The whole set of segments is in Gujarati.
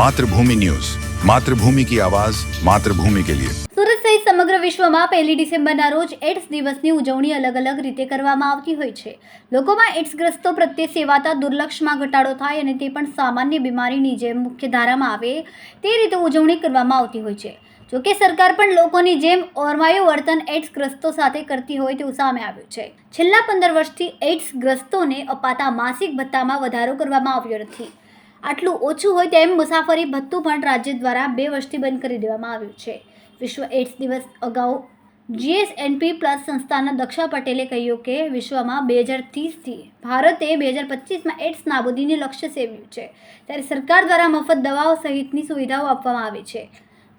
માતૃભૂમિ ન્યૂઝ. માતૃભૂમિ કી આવાજ, માતૃભૂમિ કે લિયે. સુરત સહિત સમગ્ર વિશ્વમાં પહેલી ડિસેમ્બરના રોજ એડ્સ દિવસની ઉજવણી અલગ અલગ રીતે કરવામાં આવતી હોય છે. લોકોમાં એડ્સગ્રસ્તો પ્રત્યે સેવાતા દુર્લક્ષમાં ઘટાડો થાય અને તે પણ સામાન્ય બીમારીની જેમ મુખ્ય ધારામાં આવે તે રીતે ઉજવણી કરવામાં આવતી હોય છે. જોકે સરકાર પણ લોકોની જેમ ઓરમાયું વર્તન એડ્સ ગ્રસ્તો સાથે કરતી હોય તેવું સામે આવ્યું છે. છેલ્લા પંદર વર્ષથી એડ્સગ્રસ્તોને અપાતા માસિક ભથ્થામાં વધારો કરવામાં આવ્યો નથી. આટલું ઓછું હોય તેમ મુસાફરી ભથ્થું પણ રાજ્ય દ્વારા બે વર્ષથી બંધ કરી દેવામાં આવ્યું છે. વિશ્વ એડ્સ દિવસ અગાઉ જીએસએનપી પ્લસ સંસ્થાના દક્ષા પટેલે કહ્યું કે વિશ્વમાં બે હજાર ત્રીસથી ભારતે બે હજાર પચીસમાં એડ્સ નાબૂદીને લક્ષ્ય સેવ્યું છે. ત્યારે સરકાર દ્વારા મફત દવાઓ સહિતની સુવિધાઓ આપવામાં આવી છે.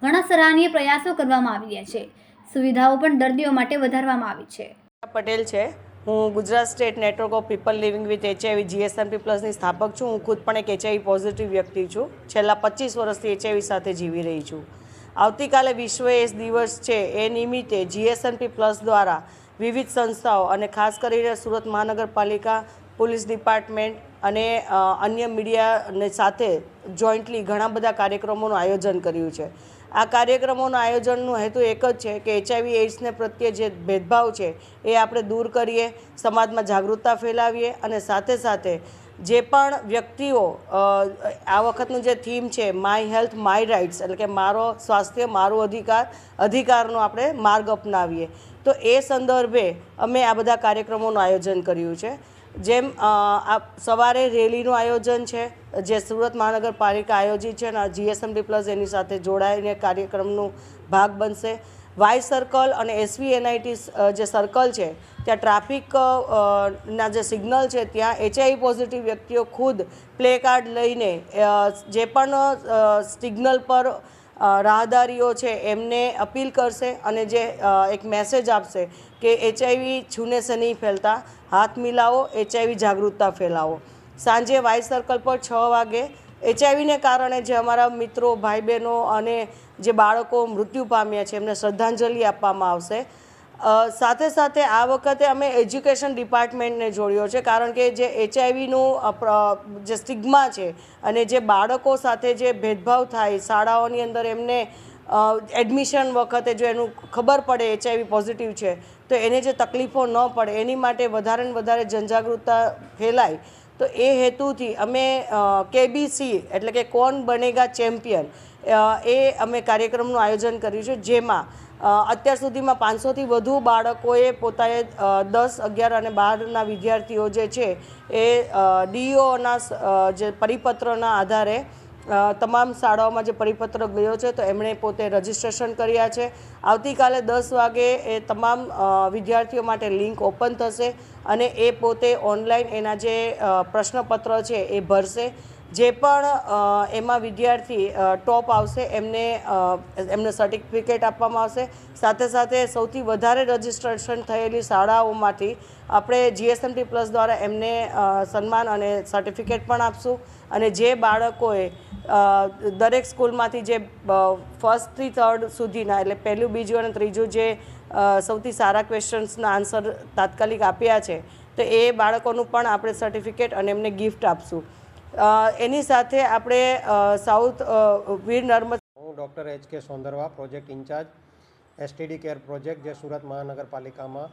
ઘણા સરાહનીય પ્રયાસો કરવામાં આવી રહ્યા છે. સુવિધાઓ પણ દર્દીઓ માટે વધારવામાં આવી છે. પટેલ છે. હું Gujarat state network of people living with HIV GSMP પ્લસની સ્થાપક છું. હું ખુદ પણ એક એચઆઈવી પોઝિટિવ વ્યક્તિ છું. છેલ્લા પચીસ વર્ષથી એચઆઈવી સાથે જીવી રહી છું. આવતીકાલે વિશ્વ એસ દિવસ છે. એ નિમિત્તે જીએસએમપી પ્લસ દ્વારા વિવિધ સંસ્થાઓ અને ખાસ કરીને સુરત મહાનગરપાલિકા, પોલીસ ડિપાર્ટમેન્ટ અને અન્ય મીડિયાને સાથે જોઈન્ટલી ઘણા બધા કાર્યક્રમોનું આયોજન કર્યું છે. આ કાર્યક્રમોના આયોજનનો હેતુ એક જ છે કે એચઆઈવી એઇડ્સને પ્રત્યે જે ભેદભાવ છે એ આપણે દૂર કરીએ, સમાજમાં જાગૃતતા ફેલાવીએ અને સાથે સાથે જે પણ વ્યક્તિઓ આ વખતનું જે થીમ છે માય હેલ્થ, માય રાઇટ્સ એટલે કે મારો સ્વાસ્થ્ય, મારો અધિકાર, અધિકારનો આપણે માર્ગ અપનાવીએ. તો એ સંદર્ભે અમે આ બધા કાર્યક્રમોનું આયોજન કર્યું છે. જેમ આ સવારે રેલીનું આયોજન છે, જે સુરત મહાનગરપાલિકા આયોજિત છે અને જીએસએમડી પ્લસ એની સાથે જોડાઈને કાર્યક્રમનું ભાગ બનશે. વાય સર્કલ અને એસવી એનઆઈટી જે સર્કલ છે, ત્યાં ટ્રાફિક ના જે સિગ્નલ છે, ત્યાં એચઆઈ પોઝિટિવ વ્યક્તિઓ ખુદ પ્લે કાર્ડ લઈને જે પણ સિગ્નલ પર રાહદારીઓ છે, એમને અપીલ કરશે અને જે એક મેસેજ આપશે કે એચઆઈવી છૂને સે નહીં ફેલતા, હાથ મિલાવો એચઆઈવી જાગૃતતા ફેલાવો. સાંજે વાય સર્કલ પર છ વાગે એચઆઈવીને કારણે જે અમારા મિત્રો, ભાઈ બહેનો અને જે બાળકો મૃત્યુ પામ્યા છે, એમને શ્રદ્ધાંજલિ આપવામાં આવશે. સાથે સાથે આ વખતે અમે એજ્યુકેશન ડિપાર્ટમેન્ટને જોડ્યો છે, કારણ કે જે એચઆઈવીનું જે સ્ટિગ્મા છે અને જે બાળકો સાથે જે ભેદભાવ થાય, શાળાઓની અંદર એમને એડમિશન વખતે જો એનું ખબર પડે એચઆઈવી પોઝિટિવ છે, તો એને જે તકલીફો ન પડે, એની માટે વધારે ને વધારે જનજાગૃતતા ફેલાય. તો એ હેતુથી અમે કેબીસી એટલે કે કોણ બનેગા ચેમ્પિયન એ અમે કાર્યક્રમનું આયોજન કર્યું છે, જેમાં અત્યાર સુધીમાં પાંચસોથી વધુ બાળકોએ પોતાએ દસ, અગિયાર અને બારના વિદ્યાર્થીઓ જે છે એ ડીઓના જે પરિપત્રના આધારે તમામ શાળાઓમાં જે પરિપત્ર ગયો છે, તો એમણે પોતે રજીસ્ટ્રેશન કર્યા છે. આવતીકાલે દસ વાગે એ તમામ વિદ્યાર્થીઓ માટે લિંક ઓપન થશે અને એ પોતે ઓનલાઈન એના જે પ્રશ્નપત્ર છે એ ભરશે. જે પણ એમાં વિદ્યાર્થી ટોપ આવશે, એમને એમને સર્ટિફિકેટ આપવામાં આવશે. સાથે સાથે સૌથી વધારે રજીસ્ટ્રેશન થયેલી શાળાઓમાંથી આપણે જીએસએમટી પ્લસ દ્વારા એમને સન્માન અને સર્ટિફિકેટ પણ આપશું. અને જે બાળકોએ દરેક સ્કૂલમાંથી જે ફર્સ્ટથી થર્ડ સુધીના, એટલે પહેલું, બીજું અને ત્રીજું જે સૌથી સારા ક્વેશ્ચન્સના આન્સર તાત્કાલિક આપ્યા છે, તો એ બાળકોનું પણ આપણે સર્ટિફિકેટ અને એમને ગિફ્ટ આપશું. એની સાથે આપણે સાઉથ વીર નર્મદ હું doctor H K Sondarva, project incharge STD care project જે સુરત મહાનગરપાલિકામાં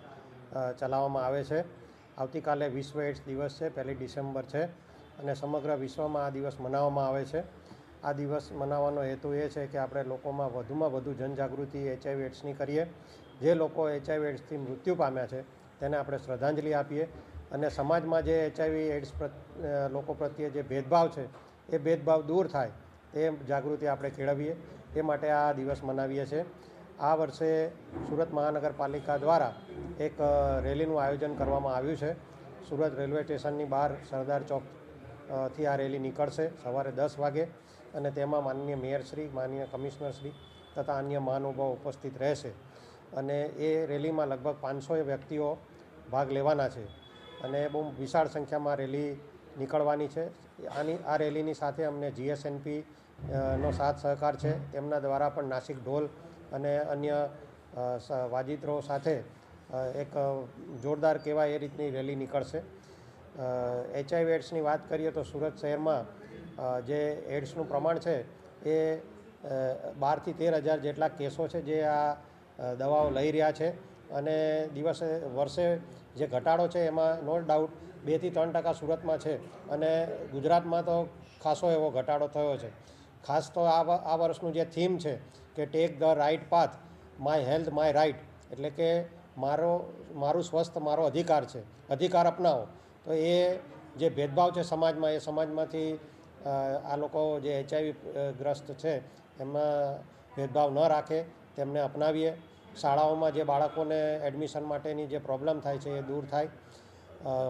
ચલાવવામાં આવે છે. આવતીકાલે વિશ્વ એડ્સ દિવસ છે, પહેલી ડિસેમ્બર છે. અને સમગ્ર વિશ્વમાં આ દિવસ મનાવવામાં આવે છે. આ દિવસ મનાવવાનો હેતુ એ છે કે આપણે લોકોમાં વધુમાં વધુ જનજાગૃતિ એચઆઈવી એડ્સની કરીએ. જે લોકો એચઆઈવી એડ્સથી મૃત્યુ પામ્યા છે, તેને આપણે શ્રદ્ધાંજલિ આપીએ. અને સમાજમાં જે એચઆઈવી એડ્સ લોકો પ્રત્યે જે ભેદભાવ છે, એ ભેદભાવ દૂર થાય તે જાગૃતિ આપણે કેળવીએ. તે માટે આ દિવસ મનાવીએ છીએ. આ વર્ષે સુરત મહાનગરપાલિકા દ્વારા એક રેલીનું આયોજન કરવામાં આવ્યું છે. સુરત રેલવે સ્ટેશનની બહાર સરદાર ચોક થી આ રેલી નીકળશે સવારે દસ વાગે. અને તેમાં માનનીય મેયરશ્રી માનનીય કમિશનરશ્રી તથા અન્ય મહાનુભાવો ઉપસ્થિત રહેશે. અને એ રેલીમાં લગભગ પાંચસો વ્યક્તિઓ ભાગ લેવાના છે. અને બહુ વિશાળ સંખ્યામાં રેલી નીકળવાની છે. આની, આ રેલીની સાથે અમને જીએસએનપી નો સાથ સહકાર છે. તેમના દ્વારા પણ નાસિક ઢોલ અને અન્ય વાજિત્રો સાથે એક જોરદાર કહેવાય એ રીતની રેલી નીકળશે. એચઆઈવી એડ્સની વાત કરીએ તો સુરત શહેરમાં જે એડ્સનું પ્રમાણ છે એ બારથી તેર હજાર જેટલા કેસો છે જે આ દવાઓ લઈ રહ્યા છે. અને દિવસે, વર્ષે જે ઘટાડો છે એમાં નો ડાઉટ બેથી ત્રણ ટકા સુરતમાં છે. અને ગુજરાતમાં તો ખાસો એવો ઘટાડો થયો છે. ખાસ તો આ આ વર્ષનું જે થીમ છે કે take the right path, my health, my right એટલે કે મારો, મારું સ્વસ્થ, મારો અધિકાર છે. અધિકાર અપનાવો. તો એ જે ભેદભાવ છે સમાજમાં, એ સમાજમાંથી આ લોકો જે એચઆઈવી ગ્રસ્ત છે, એમાં ભેદભાવ ન રાખે, તેમને અપનાવીએ. શાળાઓમાં જે બાળકોને એડમિશન માટેની જે પ્રોબ્લેમ થાય છે, એ દૂર થાય.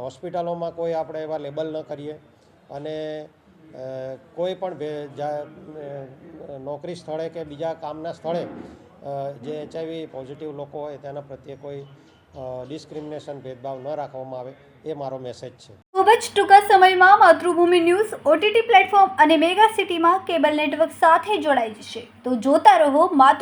હોસ્પિટલોમાં કોઈ આપણે એવા લેબલ ન કરીએ. અને કોઈ પણ નોકરી સ્થળે કે બીજા કામના સ્થળે જે એચઆઈવી પોઝિટિવ લોકો હોય, તેના પ્રત્યે કોઈ ડિસ્ક્રિમિનેશન ભેદભાવ ન રાખવામાં આવે, એ મારો મેસેજ છે. ખૂબ જ ટૂંકા સમયમાં માતૃભૂમિ ન્યૂઝ ઓટીટી પ્લેટફોર્મ અને મેગા સિટીમાં કેબલ નેટવર્ક સાથે જોડાઈ જશે. તો જોતા રહો માતૃ